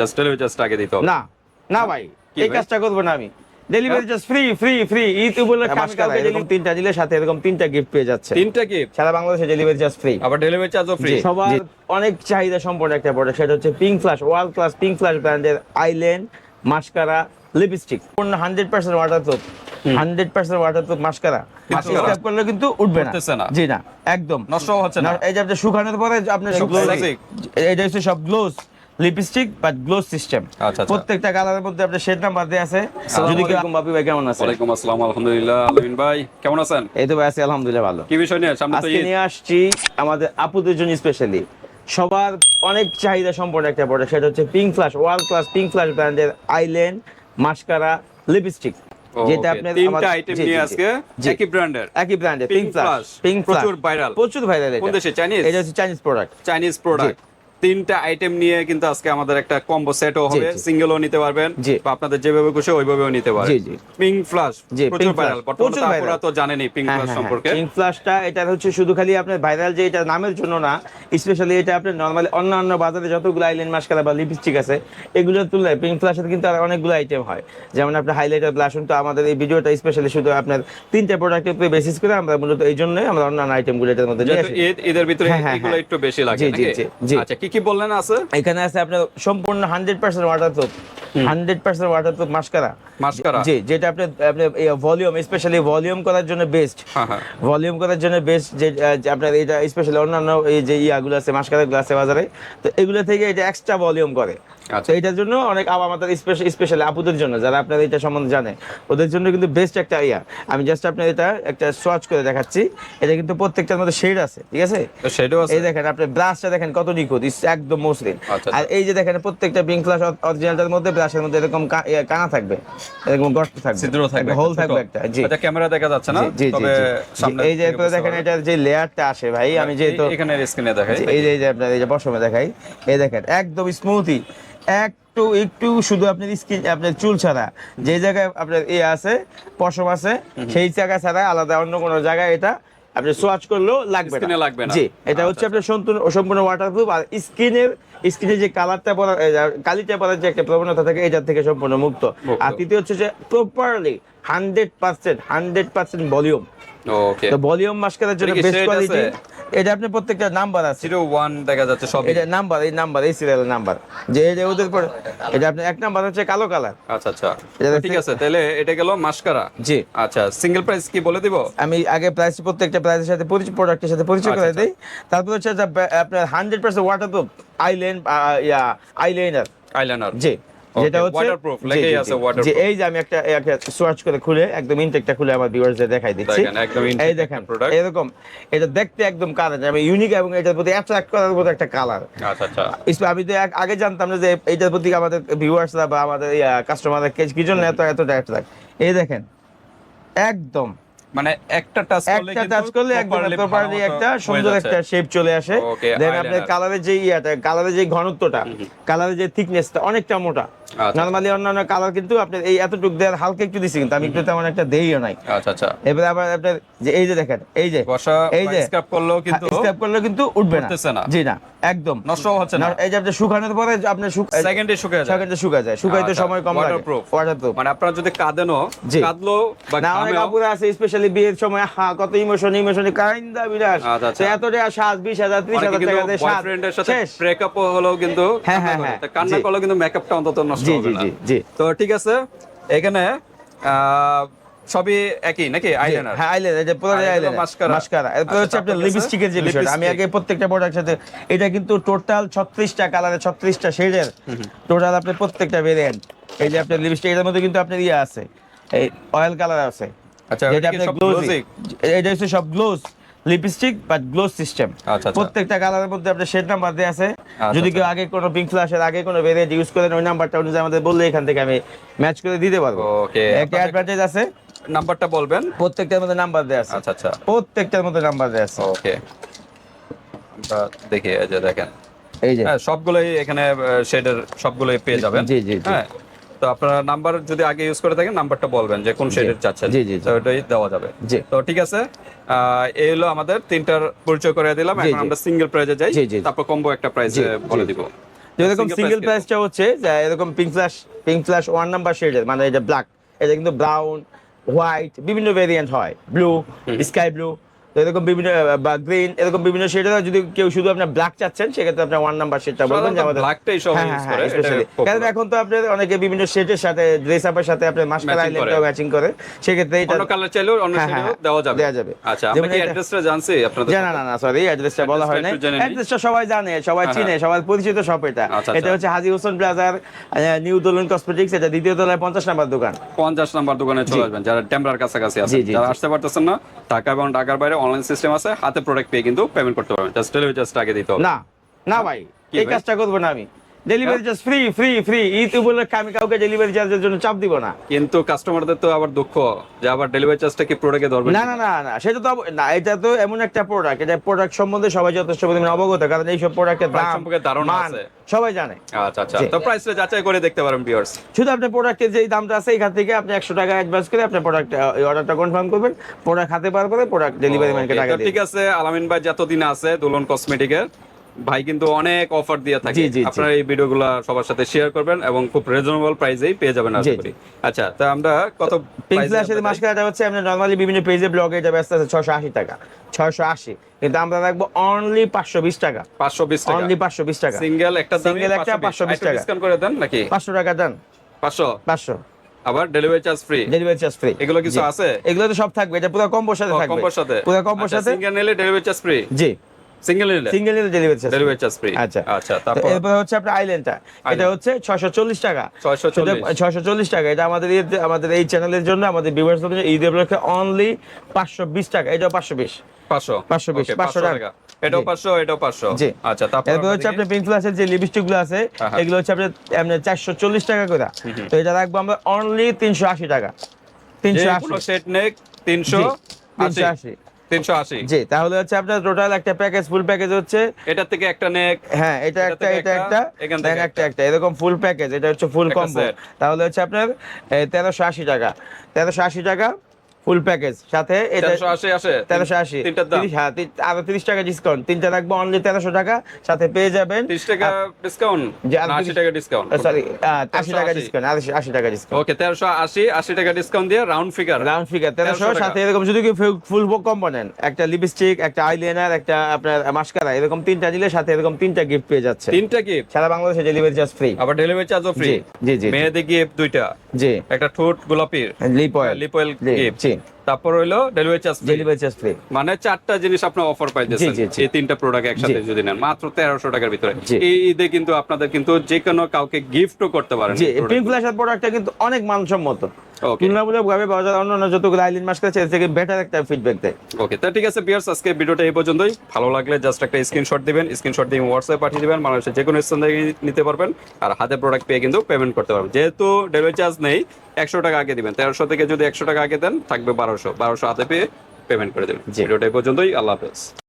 চার্জটা আগে দিতে হবে। না না ভাই এই কাজটা করব না আমি। Delivery just free free free Eid উপলক্ষে আমি মাসকারা, কাউকে এরকম তিনটা দিলে সাথে এরকম তিনটা গিফট পেয়ে যাচ্ছে। তিনটা কি সারা বাংলাদেশে ডেলিভারি চার্জ ফ্রি আবার ডেলিভারি চার্জও ফ্রি সবার অনেক চাহিদা সম্পন্ন একটা প্রোডাক্ট সেটা হচ্ছে pink flash world class pink flash ব্র্যান্ডের আইল্যান্ড মাস্কারা লিপস্টিক পূর্ণ hundred percent waterproof hundred percent waterproof mascara? Step করলে কিন্তু উঠবে না। জি না একদম। নষ্ট হচ্ছে না? এই যে আপনি শুকানোর পরে এটা হচ্ছে সব gloss lipstick but gloss system. আচ্ছা, আচ্ছা। প্রত্যেকটা কালারের মধ্যে আপনার শেড নাম্বার দেওয়া আছে। যদি কেউ বাপি ভাই কেমন আছে ওয়ালাইকুম আসসালাম আলহামদুলিল্লাহ আলমিন ভাই কেমন আছেন? এই তো ভাই আছি আলহামদুলিল্লাহ ভালো। কি বিষয় নিয়ে? সামনে তো আজকে নিয়ে আসছি আমাদের আপুদের জন্য স্পেশালি সবার অনেক চাহিদা সম্পন্ন একটা প্রোডাক্ট সেটা হচ্ছে pink flash world class pink flash ব্র্যান্ডের আইল্যান্ড মাস্কারা লিপস্টিক যেটা আপনার তিনটা আইটেম নিয়ে আজকে একই ব্র্যান্ডের একই ব্র্যান্ডের পিঙ্ক ফ্লাশ Flash, পিঙ্ক প্রচুর viral। প্রচুর ভাইরাল এটা। কোন দেশে? Chinese? এটা হচ্ছে চাইনিজ প্রোডাক্ট চাইনিজ প্রোডাক্ট তিনটা আইটেম নিয়ে কিন্তু আজকে আমাদের একটা কম্বো সেটও হবে। সিঙ্গেলও নিতে পারবেন বা আপনাদের যেভাবে খুশি ওইভাবেও নিতে পারবেন। জি, জি। পিঙ্ক ফ্লাশ জি, প্রচুর ভাইরাল প্রচুর। আপনারা তো জানেনই পিঙ্ক হ্যাঁ, ফ্লাশ হ্যাঁ, সম্পর্কে। পিঙ্ক ফ্লাশটা এটা হচ্ছে শুধু খালি আপনার ভাইরাল যে এটা নামের জন্য না স্পেশালি এটা আপনার নর্মালি অন্যান্য বাজারে যতগুলো আইল্যান্ড মাস্কারা বা লিপস্টিক আছে এগুলোর তুলনায় পিঙ্ক ফ্লাশের কিন্তু আর অনেকগুলো আইটেম হয়। যেমন আপনার হাইলাইটার ব্লাশন তো আমাদের এই ভিডিওটা স্পেশালি শুধু আপনার তিনটা প্রোডাক্টের উপরে বেসিস করে আমরা মূলত এই জন্যই আমরা অন্যান্য আইটেমগুলো এটার মধ্যে ঈদের ভিতরে হ্যাঁ, হ্যাঁ, এগুলো হ্যাঁ। একটু বেশি লাগে জি, জি, জি, জি। আচ্ছা কি কি বললেন আছে? এখানে আছে আপনার সম্পূর্ণ hundred percent waterproof hundred percent waterproof mascara mascara জি যেটা আপনার আপনি ভলিউম স্পেশালি ভলিউম করার জন্য বেস্ট হ্যাঁ হ্যাঁ। ভলিউম করার জন্য বেস্ট যে আপনার এটা স্পেশালি অন্যান্য এই যে ইয়াগুলো আছে মাস্কারাগুলো আছে বাজারে তো এগুলো থেকে এটা এক্সট্রা ভলিউম করে। তো এটার জন্য অনেক আমাদের স্পেশালি আপুদের জন্য যারা আপনার এটা সম্বন্ধে জানে ওদের জন্য কিন্তু বেস্ট একটা ইয়া। আমি জাস্ট আপনার এটা একটা সোয়াচ করে দেখাচ্ছি। এটা কিন্তু প্রত্যেকটার মধ্যে শেড আছে ঠিক আছে? আছে। এই দেখেন আপনি ব্রাশটা দেখেন কত নিখুঁত একদম মসৃণ। আচ্ছা, আর এই যে দেখেন প্রত্যেকটা পিঙ্ক ফ্লাশ অরিজিনালটার মধ্যে ব্রাশের মধ্যে এরকম কানা থাকবে এরকম গর্ত থাকবে। ছিদ্র থাকবে হোল থাকবে একটা জি। আচ্ছা ক্যামেরা দেখা যাচ্ছে না তবে সামনে এই যে এরপরে দেখেন এটার যে লেয়ারটা আসে ভাই আমি যেহেতু এখানে স্ক্রিনে দেখাই এই যে এই যে আপনার এই যে পশমে দেখাই এই দেখেন একদম স্মুথি একটু একটু শুধু আপনার স্কিন আপনার চুল ছাড়া। যে জায়গায় আপনার ইয়ে আছে পশম আছে সেই জায়গা ছাড়া আলাদা অন্য কোনো জায়গায় এটা আপনি সোয়াচ করলেও লাগবে এ লাগবে না। জি এটা আচ্ছা, হচ্ছে আপনার সম্পূর্ণ সম্পূর্ণ ওয়াটারপ্রুফ আর স্কিনের স্কিনে যে কালারটা পড়া কালিটা পড়ার যে একটা প্রবণতা থাকে এটার থেকে সম্পূর্ণ মুক্ত। আর তৃতীয় হচ্ছে যে properly hundred percent hundred percent volume okay তো ভলিউম মাস্কারের জন্য বেস্ট কোয়ালিটি? এটা আপনার প্রত্যেকটা নাম্বার আছে। জিরো ওয়ান দেখা যাচ্ছে সব এটা নাম্বার এই নাম্বার এই সিরিয়াল নাম্বার। যে এই যে ওদের পর এটা আপনার এক নাম্বার হচ্ছে কালো কালার। আচ্ছা আচ্ছা। ঠিক আছে তাহলে এটা গেল মাস্কারা। জি। আচ্ছা সিঙ্গেল প্রাইস কি বলে দিব? আমি আগে প্রাইস প্রত্যেকটা প্রাইসের সাথে পরিচয় প্রোডাক্টের সাথে পরিচয় আচ্ছা, করে আচ্ছা। দিই। তারপর হচ্ছে আপনার hundred percent waterproof island yeah eyeliner eyeliner জি। যেটা হচ্ছে waterproof, জি, আছে waterproof। এই যে আমি একটা একটা সোয়াচ করে খুলে একদম ইনটেকটা খুলে আমার ভিউয়ার্সদের দেখাই দিচ্ছি। এই দেখেন এরকম এটা দেখতে একদম কালার আমি ইউনিক এবং এটার প্রতি অ্যাট্রাক্ট করার মতো একটা কালার। আচ্ছা আচ্ছা। আমি তো আগে জানতাম না যে এইটার প্রতি আমাদের ভিউয়ার্সরা বা আমাদের কাস্টমাররা কি জন্য এত এতটা অ্যাট্রাক্ট এই দেখেন একদম। মানে একটা টাচ করলে একটা টাচ করলে একদম প্রপারলি একটা সুন্দর একটা শেপ চলে আসে। দেন। আপনার যে ইয়াটা যে ঘনত্বটা যে থিকনেসটা অনেকটা মোটা। আচ্ছা। নরমালি অন্যান্য কালার কিন্তু আপনার এই এতটুক দেওয়ার হালকা একটু দিছি কিন্তু আমি একটু তেমন একটা দেইও নাই। আচ্ছা আচ্ছা। এবারে আবার আপনার যে এই যে দেখেন এই যে এই যে স্ক্রাব করলেও কিন্তু স্টেপ করলে কিন্তু উঠবে না। জি না। একদম। নষ্ট হচ্ছে না। এই যে আপনি শুকানোর পরে আপনার সেকেন্ডে শুকিয়ে যায়। সেকেন্ডে শুকা যায়। শুকাইতে আচ্ছা, সময় কম লাগে। ওয়াটারপ্রুফ মানে আপনারা যদি কাঁদেনও কাঁদলো বা না অনেক আপুরা আছে স্পেশালি বিয়ের সময় হা কত ইমোশন ইমোশন কাইন্দা বিরাট আচ্ছা, আচ্ছা। তো এত টাকা সাজ বিশ হাজার ত্রিশ অনেকে হাজার কিন্তু টাকা দিয়ে সাজ। বয়ফ্রেন্ডের সাথে ব্রেকআপ হলেও কিন্তু হ্যাঁ, হ্যাঁ, হ্যাঁ। কান্না জি। করলেও কিন্তু মেকআপটা অন্তত নষ্ট হবে না। জি, জি। তো ঠিক আছে এখানে আহ, সবই একই নাকি আইলাইনার হ্যাঁ আইলাইনার এটা পুরো এটা আইলাইনার mascara। মাস্কারা এরপর আচ্ছা, হচ্ছে আপনার লিপস্টিকের যে বিষয়টা আমি আগে প্রত্যেকটা প্রোডাক্ট সাথে এটা কিন্তু টোটাল 36টা কালারে 36টা শেডের টোটাল আপনার প্রত্যেকটা ভেরিয়েন্ট এই যে আপনার লিপস্টিক এর মধ্যে কিন্তু আপনার ইয়ে আছে। এই অয়েল কালার আছে। আচ্ছা, এটা গ্লোজি এটা হচ্ছে সব gloss lipstick but gloss system আচ্ছা, আচ্ছা। প্রত্যেকটা কালারের মধ্যে আপনার শেড নাম্বার দেওয়া আছে। যদি আচ্ছা। কেউ আগে কোনো পিঙ্ক ফ্ল্যাশের আগে কোনো ভেরিয়েন্ট ইউজ করেন ওই নাম্বারটা অনুযায়ী আমাদের বললে এখান থেকে আমি ম্যাচ করে দিতে পারব। একটা অ্যাডভান্টেজ আছে। নাম্বারটা বলবেন? প্রত্যেকটার মধ্যে নাম্বার দেওয়া আছে। আচ্ছা আচ্ছা। প্রত্যেকটার মধ্যে নাম্বার দেওয়া আছে। ওকে। দেখি এই যে দেখেন। এই যে। হ্যাঁ সবগুলোই এখানে শেডের সবগুলোই পেয়ে যাবেন। জি, জি। হ্যাঁ তো আপনারা নাম্বার যদি আগে ইউজ করে থাকেন নাম্বারটা বলবেন যে কোন শেডের চাচ্ছেন। জি, জি। তো ওটাই দেওয়া যাবে। জি। তো ঠিক আছে এই হলো আমাদের তিনটার পরিচয় করে দিলাম। এখন আমরা সিঙ্গেল প্রাইজে যাই। তারপর কম্বো একটা প্রাইস বলে। দিব। তো এরকম সিঙ্গেল প্রাইসটা হচ্ছে যে এরকম pink flash pink flash one number শেডের মানে এটা ব্ল্যাক এটা কিন্তু ব্রাউন হোয়াইট বিভিন্ন ভেরিয়েন্ট হয়। ব্লু স্কাই ব্লু তো এরকম বিভিন্ন বা গ্রিন এরকম বিভিন্ন শেডের যদি কেউ শুধু আপনার ব্ল্যাক চাচ্ছেন সেক্ষেত্রে আপনার ওয়ান নাম্বার শেডটা বলবেন যে আমাদের black টাই সবাই হ্যাঁ, use হ্যাঁ, করে, হ্যাঁ, এটা কারণ এখন তো আপনার অনেকে বিভিন্ন শেডের সাথে ড্রেস আপের সাথে আপনার মাস্কারা Matching আইল্যান্ডটাও ম্যাচিং করে। সেক্ষেত্রে এটা অন্য কালার চাইলেও অন্য হ্যাঁ, শেডেও হ্যাঁ, দেওয়া যাবে। দেওয়া যাবে। আচ্ছা যেমন কি অ্যাড্রেসটা জানছি আপনাদের না না না সরি অ্যাড্রেসটা বলা হয় নিই। অ্যাড্রেসটা সবাই জানে সবাই চিনে। সবার পরিচিত শপ এটা। আচ্ছা, এটা আচ্ছা। হচ্ছে হাজি হোসেন প্লাজার নিউ দোলন কসমেটিক্স এটা দ্বিতীয় তলায় পঞ্চাশ নাম্বার দোকান। পঞ্চাশ নাম্বার দোকানে চলে আসবেন যারা টেম্পরার কাছাকাছি আছে যারা আসতে পারতেছেন না ঢাকা এবং ঢাকার বাইরে অনলাইন সিস্টেম আছে হাতে প্রোডাক্ট পেয়ে কিন্তু পেমেন্ট করতে পারবেন। জাস্ট ডেলিভারি চার্জটা আগে দিতে হবে। না না ভাই কি এই ভাই? কাজটা করব না আমি। Delivery? Charge free free free Eid উপলক্ষে আমি কাউকে ডেলিভারি চার্জের জন্য চাপ দিব না। কিন্তু কাস্টমারদের তো আবার দুঃখ যে আবার ডেলিভারি চার্জটা কি প্রোডাক্টে ধরবেন না না না না সেটা তো না এটা তো এমন একটা প্রোডাক্ট এটা প্রোডাক্ট সম্বন্ধে সবাই যথেষ্ট পরিমাণে অবগত কারণ এইসব প্রোডাক্টের দাম সম্পর্কে ধারণা আছে। সবাই জানে। আচ্ছা আচ্ছা। তো প্রাইসটা যাচাই করে দেখতে পারেন ভিউয়ার্স শুধু আপনার প্রোডাক্টের যেই দামটা আছে এখান থেকে আপনি একশো টাকা অ্যাডভান্স করে আপনার প্রোডাক্ট এই অর্ডারটা কনফার্ম করবেন প্রোডাক্ট হাতে পাওয়ার পরে প্রোডাক্ট ডেলিভারি ম্যানকে টাকা দিবেন ঠিক আছে আলামিন ভাই যতদিন আছে দুলন কসমেটিকের ভাই কিন্তু অনেক অফার দিয়ে থাকে। আপনারা এই ভিডিওগুলো সবার সাথে শেয়ার করবেন এবং খুব রিজনেবল প্রাইসেই পেয়ে যাবেন আশা করি। আচ্ছা তো আমরা কত পিঙ্ক ফ্ল্যাশের আপনাদের- মাস্কারাটা হচ্ছে আপনার নর্মালি বিভিন্ন পেজে ব্লগে ব্যস্ত আছে ছশো আশি টাকা। ছয়শো আশি। কিন্তু আমরা রাখব অনলি পাঁচশো বিশ টাকা। 520 টাকা। অনলি পাঁচশো বিশ টাকা। সিঙ্গেল একটা Single একটা 520 টাকা। ডিসকাউন্ট করে দেন নাকি? পাঁচশো টাকা দেন। 500 পাঁচশো। আবার delivery charge free delivery charge free এগুলো কিছু আছে? এগুলো তো সব থাকবে এটা পুরো কম্বোর সাথে থাকবে। কম্বোর সাথে? পুরো কম্বোর সাথে। সিঙ্গেল নিলে ডেলিভারি চার্জ ফ্রি জি। Single single delivery charge delivery charge free আচ্ছা। আচ্ছা তারপর? এরপরে হচ্ছে আপনার আইল্যান্ডটা এটা হচ্ছে ছয়শো চল্লিশ টাকা। 640 ছয়শো চল্লিশ টাকা এটা আমাদের আমাদের এই চ্যানেলের জন্য আমাদের ভিউয়ার্স অনলি পাঁচশো বিশ টাকা। এটাও পাঁচশো বিশ। 500 520, 500 টাকা। এটাও 500 এটাও 500 জি। আচ্ছা তারপর এরপর হচ্ছে আপনার পিঙ্ক ফ্লাসের যে লিপস্টিকগুলো আছে হ্যাঁ, হ্যাঁ। এগুলো হচ্ছে চারশো চল্লিশ টাকা করে। তো এটা রাখব আমরা অনলি তিনশো আশি টাকা। তিনশো যে আশি। কোনো সেট নেক 300 তিনশো 80 আশি। 380 জি তাহলে হচ্ছে আপনার টোটাল একটা প্যাকেজ ফুল প্যাকেজ হচ্ছে এটা থেকে একটা নেক হ্যাঁ এটা একটা এটা একটা, একটা দেন একটা একটা এরকম ফুল প্যাকেজ এটা হচ্ছে ফুল কম্বো তাহলে হচ্ছে আপনার তেরোশো আশি টাকা। তেরোশো আশি টাকা ফুল প্যাকেজ। সাথে এটা 380 আসে। তেরোশো আশি। তিরিশ হ্যাঁ আরও তিরিশ টাকা ডিসকাউন্ট তিনটা রাখব অনলি তেরোশো টাকা সাথে পেয়ে যাবেন 30 টাকা ডিসকাউন্ট 80 টাকা ডিসকাউন্ট সরি আশি টাকা ডিসকাউন্ট আশি টাকা ডিসকাউন্ট ওকে 1380 80 টাকা ডিসকাউন্ট দিয়ে রাউন্ড ফিগার রাউন্ড ফিগার তেরোশো সাথে এরকম যদি কি ফুল কম্পোনেন্ট একটা লিপস্টিক একটা আইলাইনার একটা আপনার মাস্কারা এরকম তিনটা দিলে সাথে এরকম তিনটা গিফট পেয়ে যাচ্ছে তিনটা কি সারা বাংলাদেশে ডেলিভারি চার্জ ফ্রি আবার ডেলিভারি চার্জও ফ্রি জি, জি, জি। মেয়েদের গিফট দুইটা। জি। একটা ঠোঁট গোলাপির। Lip oil lip oil gift জি। subscribe তারপর হইল delivery charge delivery charge free মানে চারটা জিনিস আপনি অফার পাইতেছেন। এই তিনটা প্রোডাক্ট একসাথে যদি নেন মাত্র তেরোশো টাকার ভিতরে। এই ঈদে কিন্তু আপনাদের কিন্তু যে কোনো কাউকে গিফটও করতে পারেন জি পিঙ্ক। ফ্ল্যাশের প্রোডাক্টটা কিন্তু অনেক মানসম্মত. তুলনামূলকভাবে বাজার অন্যান্য যতগুলো আইলিন মাস্ক আছে থেকে বেটার একটা ফিডব্যাক দেয়। ওকে তা ঠিক আছে বিয়ার্স আজকে ভিডিওটা এই পর্যন্তই। ভালো লাগলে জাস্ট একটা স্ক্রিনশট দিবেন স্ক্রিনশট দিয়ে হোয়াটসঅ্যাপে পাঠিয়ে দিবেন মানুষের যে কোনো স্থান থেকে নিতে পারবেন। আর হাতে প্রোডাক্ট পেয়ে কিন্তু পেমেন্ট করতে পারবেন। যেহেতু ডেলিভারি চার্জ নেই একশো টাকা আগে দিবেন। তেরোশো থেকে যদি একশো টাকা আগে দেন থাকবে বারোশো। বারোশো বারোশো হাতে পেয়ে পেমেন্ট করে দেবেন। ভিডিওটা পর্যন্তই। আল্লাহ হাফেজ।